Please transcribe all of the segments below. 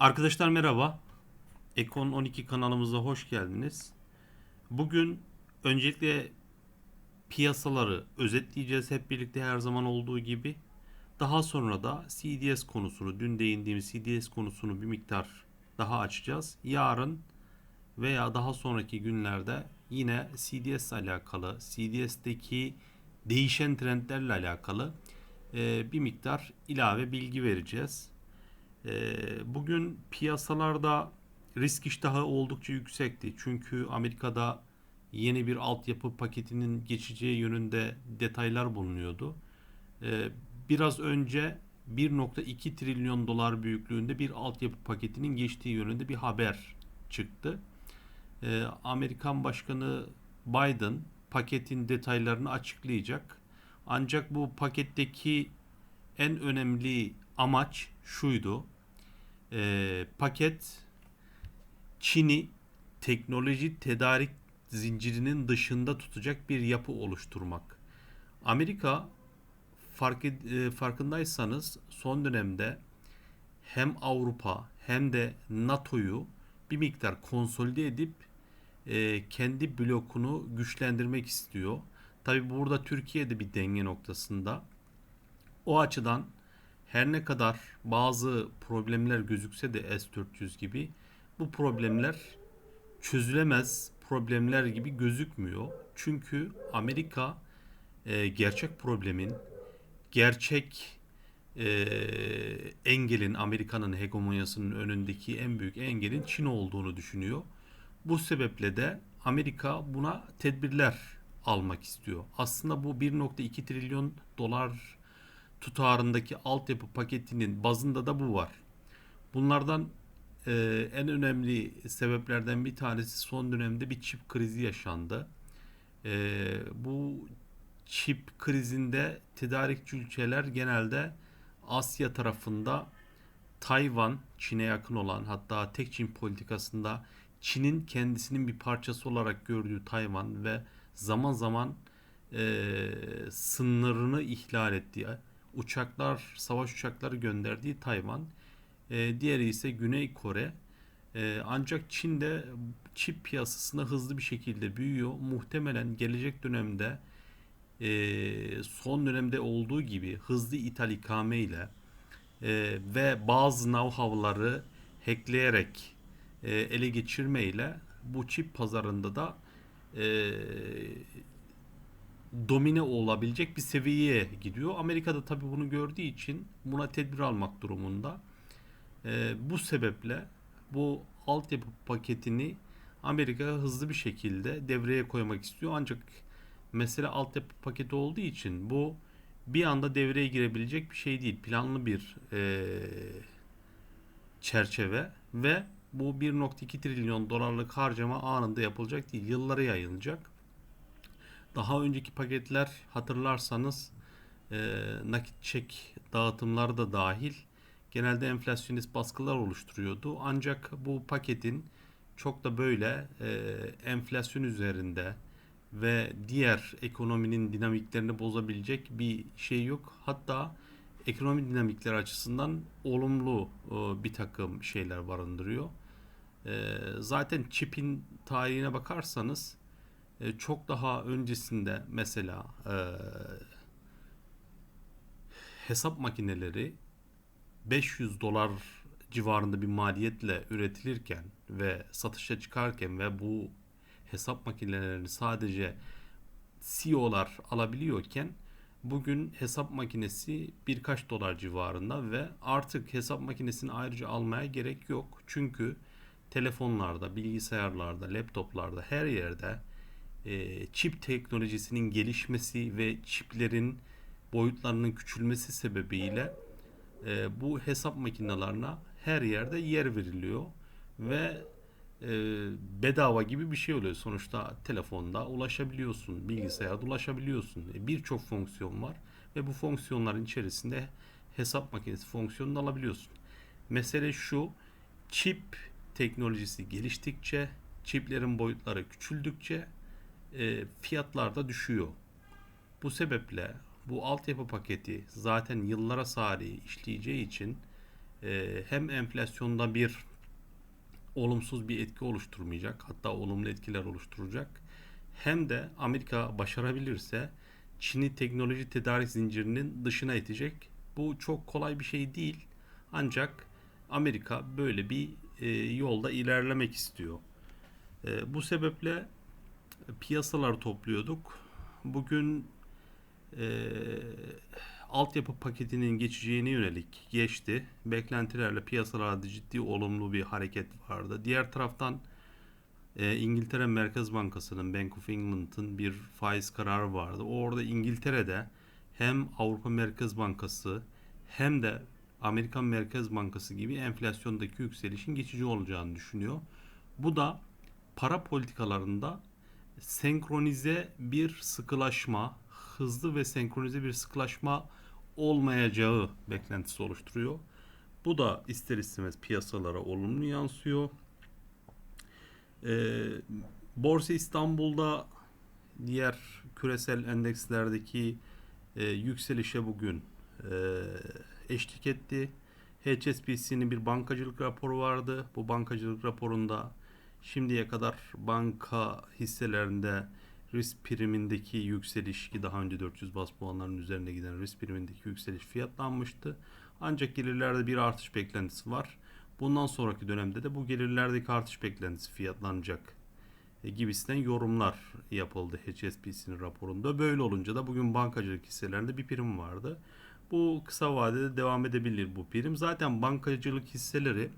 Arkadaşlar merhaba. Ekon 12 kanalımıza hoş geldiniz. Bugün öncelikle piyasaları özetleyeceğiz hep birlikte her zaman olduğu gibi. Daha sonra da CDS konusunu, dün değindiğimiz CDS konusunu bir miktar daha açacağız. Yarın veya daha sonraki günlerde yine CDS alakalı, CDS'teki değişen trendlerle alakalı bir miktar ilave bilgi vereceğiz. Ee, Bugün piyasalarda risk iştahı oldukça yüksekti. Çünkü Amerika'da yeni bir altyapı paketinin geçeceği yönünde detaylar bulunuyordu. Ee, Biraz önce 1.2 trilyon dolar büyüklüğünde bir altyapı paketinin geçtiği yönünde bir haber çıktı. Ee, Amerikan Başkanı Biden paketin detaylarını açıklayacak. Ancak bu paketteki en önemli amaç şuydu. Ee, paket Çin'i teknoloji tedarik zincirinin dışında tutacak bir yapı oluşturmak. Amerika fark e, farkındaysanız son dönemde hem Avrupa hem de NATO'yu bir miktar konsolide edip e, kendi blokunu güçlendirmek istiyor. Tabi burada Türkiye'de bir denge noktasında. O açıdan her ne kadar bazı problemler gözükse de S-400 gibi bu problemler çözülemez problemler gibi gözükmüyor. Çünkü Amerika e, gerçek problemin, gerçek e, engelin, Amerika'nın hegemonyasının önündeki en büyük engelin Çin olduğunu düşünüyor. Bu sebeple de Amerika buna tedbirler almak istiyor. Aslında bu 1.2 trilyon dolar tutarındaki altyapı paketinin bazında da bu var. Bunlardan e, en önemli sebeplerden bir tanesi son dönemde bir çip krizi yaşandı. E, bu çip krizinde tedarikçi ülkeler genelde Asya tarafında Tayvan, Çin'e yakın olan hatta tek Çin politikasında Çin'in kendisinin bir parçası olarak gördüğü Tayvan ve zaman zaman e, sınırını ihlal ettiği uçaklar, savaş uçakları gönderdiği Tayvan. E, diğeri ise Güney Kore. E, ancak Çin de çip piyasasında hızlı bir şekilde büyüyor. Muhtemelen gelecek dönemde e, son dönemde olduğu gibi hızlı ithal ikame ile e, ve bazı know-how'ları hackleyerek e, ele geçirmeyle bu çip pazarında da e, domine olabilecek bir seviyeye gidiyor. Amerika'da tabii bunu gördüğü için buna tedbir almak durumunda. E, bu sebeple bu altyapı paketini Amerika hızlı bir şekilde devreye koymak istiyor. Ancak mesele altyapı paketi olduğu için bu bir anda devreye girebilecek bir şey değil. Planlı bir e, çerçeve ve bu 1.2 trilyon dolarlık harcama anında yapılacak değil. Yıllara yayılacak. Daha önceki paketler hatırlarsanız e, nakit çek dağıtımları da dahil genelde enflasyonist baskılar oluşturuyordu. Ancak bu paketin çok da böyle e, enflasyon üzerinde ve diğer ekonominin dinamiklerini bozabilecek bir şey yok. Hatta ekonomi dinamikleri açısından olumlu e, bir takım şeyler barındırıyor. E, zaten çipin tarihine bakarsanız e, çok daha öncesinde mesela e, hesap makineleri 500 dolar civarında bir maliyetle üretilirken ve satışa çıkarken ve bu hesap makinelerini sadece CEO'lar alabiliyorken bugün hesap makinesi birkaç dolar civarında ve artık hesap makinesini ayrıca almaya gerek yok. Çünkü telefonlarda, bilgisayarlarda, laptoplarda her yerde e, çip teknolojisinin gelişmesi ve çiplerin boyutlarının küçülmesi sebebiyle e, bu hesap makinelerine her yerde yer veriliyor ve e, bedava gibi bir şey oluyor. Sonuçta telefonda ulaşabiliyorsun, bilgisayarda ulaşabiliyorsun. E, Birçok fonksiyon var ve bu fonksiyonların içerisinde hesap makinesi fonksiyonunu alabiliyorsun. Mesele şu, çip teknolojisi geliştikçe, çiplerin boyutları küçüldükçe e, fiyatlar da düşüyor. Bu sebeple bu altyapı paketi zaten yıllara sari işleyeceği için e, hem enflasyonda bir olumsuz bir etki oluşturmayacak hatta olumlu etkiler oluşturacak hem de Amerika başarabilirse Çin'i teknoloji tedarik zincirinin dışına itecek. Bu çok kolay bir şey değil. Ancak Amerika böyle bir e, yolda ilerlemek istiyor. E, bu sebeple piyasalar topluyorduk. Bugün e, altyapı paketinin geçeceğine yönelik geçti. Beklentilerle piyasalarda ciddi olumlu bir hareket vardı. Diğer taraftan e, İngiltere Merkez Bankası'nın Bank of England'ın bir faiz kararı vardı. Orada İngiltere'de hem Avrupa Merkez Bankası hem de Amerikan Merkez Bankası gibi enflasyondaki yükselişin geçici olacağını düşünüyor. Bu da para politikalarında senkronize bir sıkılaşma, hızlı ve senkronize bir sıkılaşma olmayacağı beklentisi oluşturuyor. Bu da ister istemez piyasalara olumlu yansıyor. Ee, Borsa İstanbul'da diğer küresel endekslerdeki e, yükselişe bugün e, eşlik etti. HSBC'nin bir bankacılık raporu vardı. Bu bankacılık raporunda şimdiye kadar banka hisselerinde risk primindeki yükseliş ki daha önce 400 bas puanların üzerine giden risk primindeki yükseliş fiyatlanmıştı. Ancak gelirlerde bir artış beklentisi var. Bundan sonraki dönemde de bu gelirlerdeki artış beklentisi fiyatlanacak e, gibisinden yorumlar yapıldı HSBC'nin raporunda. Böyle olunca da bugün bankacılık hisselerinde bir prim vardı. Bu kısa vadede devam edebilir bu prim. Zaten bankacılık hisseleri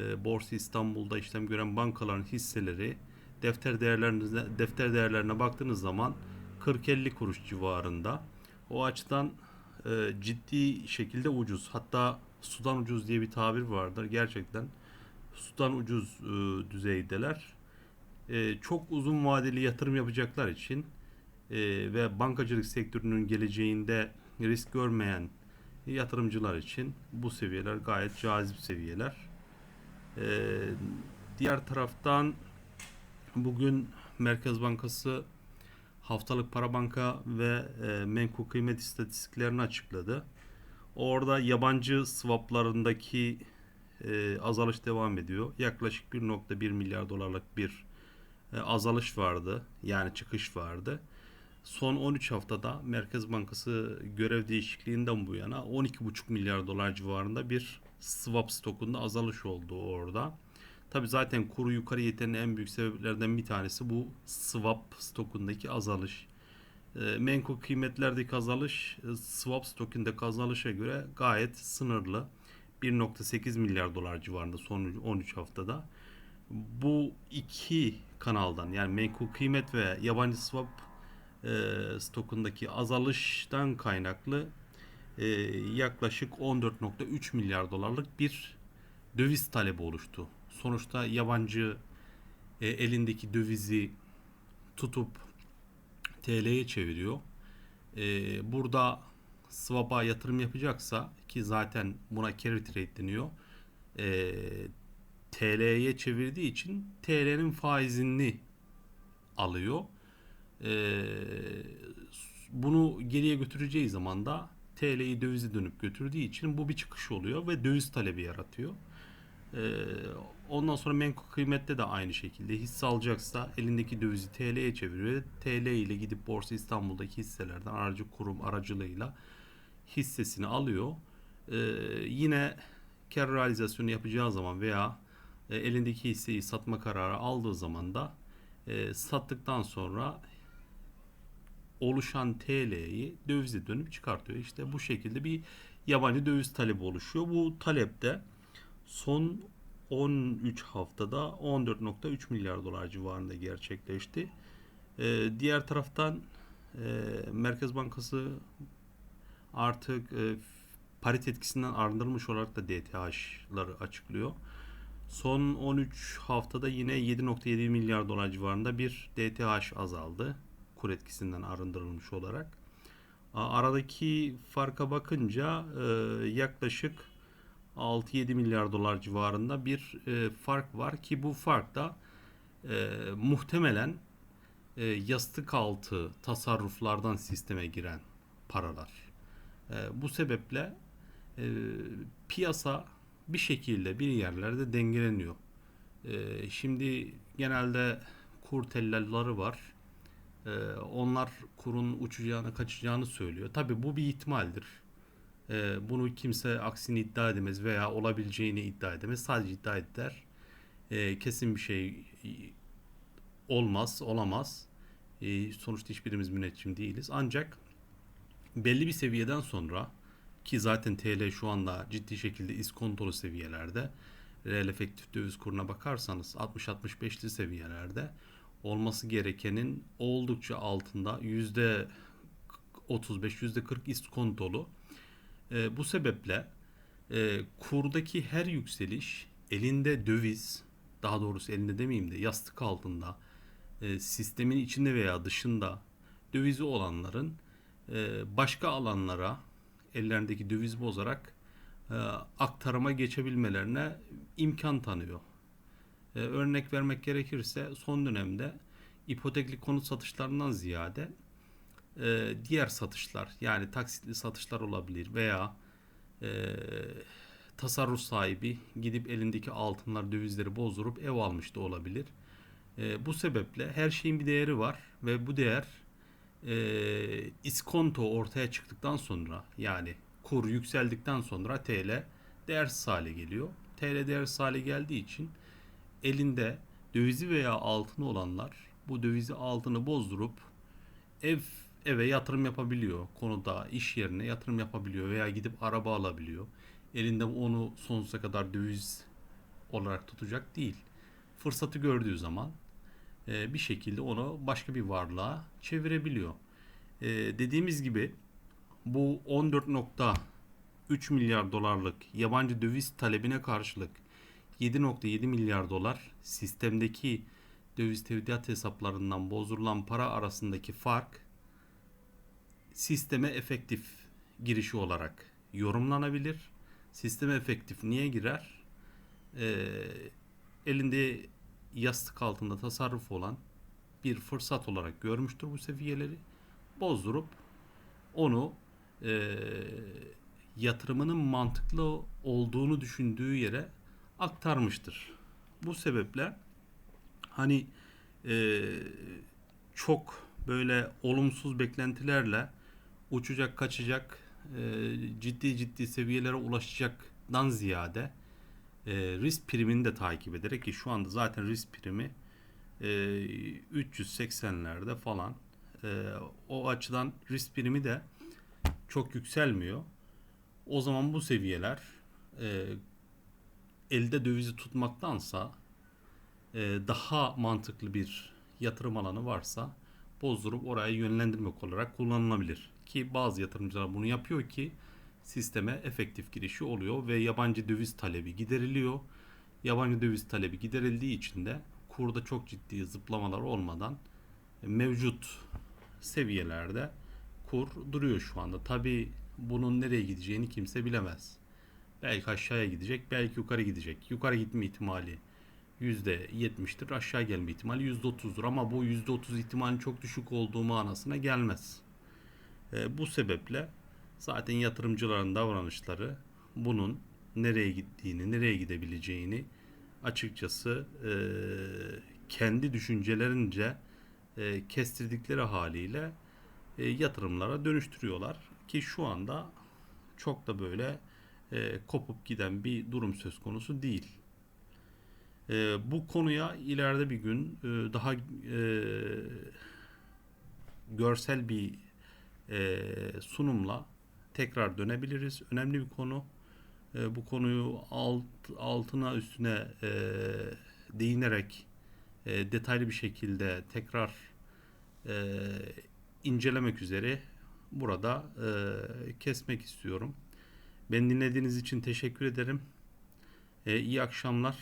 e, Borsa İstanbul'da işlem gören bankaların hisseleri defter değerlerine defter değerlerine baktığınız zaman 40-50 kuruş civarında. O açıdan e, ciddi şekilde ucuz. Hatta sudan ucuz diye bir tabir vardır. Gerçekten sudan ucuz e, düzeydeler. E, çok uzun vadeli yatırım yapacaklar için e, ve bankacılık sektörünün geleceğinde risk görmeyen yatırımcılar için bu seviyeler gayet cazip seviyeler. E, diğer taraftan bugün Merkez Bankası haftalık para banka ve e, menkul kıymet istatistiklerini açıkladı. Orada yabancı swaplarındaki e, azalış devam ediyor. Yaklaşık 1.1 milyar dolarlık bir e, azalış vardı. Yani çıkış vardı. Son 13 haftada Merkez Bankası görev değişikliğinden bu yana 12,5 milyar dolar civarında bir swap stokunda azalış oldu orada. Tabi zaten kuru yukarı yetenin en büyük sebeplerden bir tanesi bu swap stokundaki azalış. E, menkul kıymetlerdeki azalış e, swap stokundaki azalışa göre gayet sınırlı. 1.8 milyar dolar civarında son 13 haftada. Bu iki kanaldan yani menkul kıymet ve yabancı swap e, stokundaki azalıştan kaynaklı e, yaklaşık 14.3 milyar dolarlık bir döviz talebi oluştu. Sonuçta yabancı e, elindeki dövizi tutup TL'ye çeviriyor. E, burada swap'a yatırım yapacaksa ki zaten buna carry trade deniyor. E, TL'ye çevirdiği için TL'nin faizini alıyor. E, bunu geriye götüreceği zaman da TL'yi dövize dönüp götürdüğü için bu bir çıkış oluyor ve döviz talebi yaratıyor. Ee, ondan sonra menkul kıymette de aynı şekilde hisse alacaksa elindeki dövizi TL'ye çeviriyor. TL ile gidip Borsa İstanbul'daki hisselerden aracı kurum aracılığıyla hissesini alıyor. Ee, yine kar realizasyonu yapacağı zaman veya e, elindeki hisseyi satma kararı aldığı zaman da e, sattıktan sonra oluşan TL'yi dövize dönüp çıkartıyor. İşte bu şekilde bir yabancı döviz talebi oluşuyor. Bu talepte son 13 haftada 14.3 milyar dolar civarında gerçekleşti. Ee, diğer taraftan e, Merkez Bankası artık e, parite etkisinden arındırılmış olarak da DTH'ları açıklıyor. Son 13 haftada yine 7.7 milyar dolar civarında bir DTH azaldı. Kur etkisinden arındırılmış olarak. Aradaki farka bakınca e, yaklaşık 6-7 milyar dolar civarında bir e, fark var ki bu fark da e, muhtemelen yastık altı tasarruflardan sisteme giren paralar. Bu sebeple piyasa bir şekilde bir yerlerde dengeleniyor. Şimdi genelde kur tellalları var. Ee, onlar kurun uçacağını kaçacağını söylüyor. Tabi bu bir ihtimaldir. Ee, bunu kimse aksini iddia edemez veya olabileceğini iddia edemez. Sadece iddia eder. Ee, kesin bir şey olmaz, olamaz. Sonuçta hiçbirimiz müneccim değiliz. Ancak belli bir seviyeden sonra ki zaten TL şu anda ciddi şekilde iskontolu seviyelerde reel efektif döviz kuruna bakarsanız 60-65'li seviyelerde olması gerekenin oldukça altında yüzde 35 yüzde 40 iskontolu. E, bu sebeple e, kurdaki her yükseliş elinde döviz daha doğrusu elinde demeyeyim de yastık altında e, sistemin içinde veya dışında dövizi olanların e, başka alanlara ellerindeki döviz bozarak e, aktarıma geçebilmelerine imkan tanıyor. E, örnek vermek gerekirse son dönemde ipotekli konut satışlarından ziyade e, diğer satışlar yani taksitli satışlar olabilir veya e, tasarruf sahibi gidip elindeki altınlar dövizleri bozdurup ev almış da olabilir. E, bu sebeple her şeyin bir değeri var ve bu değer e, iskonto ortaya çıktıktan sonra yani kur yükseldikten sonra TL değersiz hale geliyor. TL değersiz hale geldiği için elinde dövizi veya altını olanlar bu dövizi altını bozdurup ev eve yatırım yapabiliyor. Konuda iş yerine yatırım yapabiliyor veya gidip araba alabiliyor. Elinde onu sonsuza kadar döviz olarak tutacak değil. Fırsatı gördüğü zaman e, bir şekilde onu başka bir varlığa çevirebiliyor. E, dediğimiz gibi bu 14.3 milyar dolarlık yabancı döviz talebine karşılık 7.7 milyar dolar sistemdeki döviz tevdiat hesaplarından bozdurulan para arasındaki fark sisteme efektif girişi olarak yorumlanabilir. Sisteme efektif niye girer? Ee, elinde yastık altında tasarruf olan bir fırsat olarak görmüştür bu seviyeleri. Bozdurup onu e, yatırımının mantıklı olduğunu düşündüğü yere aktarmıştır. Bu sebeple hani e, çok böyle olumsuz beklentilerle uçacak kaçacak e, ciddi ciddi seviyelere ulaşacaktan ziyade e, risk primini de takip ederek ki şu anda zaten risk primi e, 380'lerde falan e, o açıdan risk primi de çok yükselmiyor. O zaman bu seviyeler e, elde dövizi tutmaktansa e, daha mantıklı bir yatırım alanı varsa bozdurup oraya yönlendirmek olarak kullanılabilir. Ki bazı yatırımcılar bunu yapıyor ki sisteme efektif girişi oluyor ve yabancı döviz talebi gideriliyor. Yabancı döviz talebi giderildiği için de kurda çok ciddi zıplamalar olmadan mevcut seviyelerde kur duruyor şu anda. Tabi bunun nereye gideceğini kimse bilemez. Belki aşağıya gidecek, belki yukarı gidecek. Yukarı gitme ihtimali %70'tir. Aşağı gelme ihtimali %30'dur. Ama bu %30 ihtimalin çok düşük olduğu manasına gelmez. E, bu sebeple zaten yatırımcıların davranışları bunun nereye gittiğini, nereye gidebileceğini açıkçası e, kendi düşüncelerince e, kestirdikleri haliyle e, yatırımlara dönüştürüyorlar ki şu anda çok da böyle e, kopup giden bir durum söz konusu değil. E, bu konuya ileride bir gün e, daha e, görsel bir e, sunumla tekrar dönebiliriz. Önemli bir konu. E, bu konuyu alt, altına üstüne e, değinerek e, detaylı bir şekilde tekrar e, incelemek üzere burada e, kesmek istiyorum. Beni dinlediğiniz için teşekkür ederim. E, iyi akşamlar.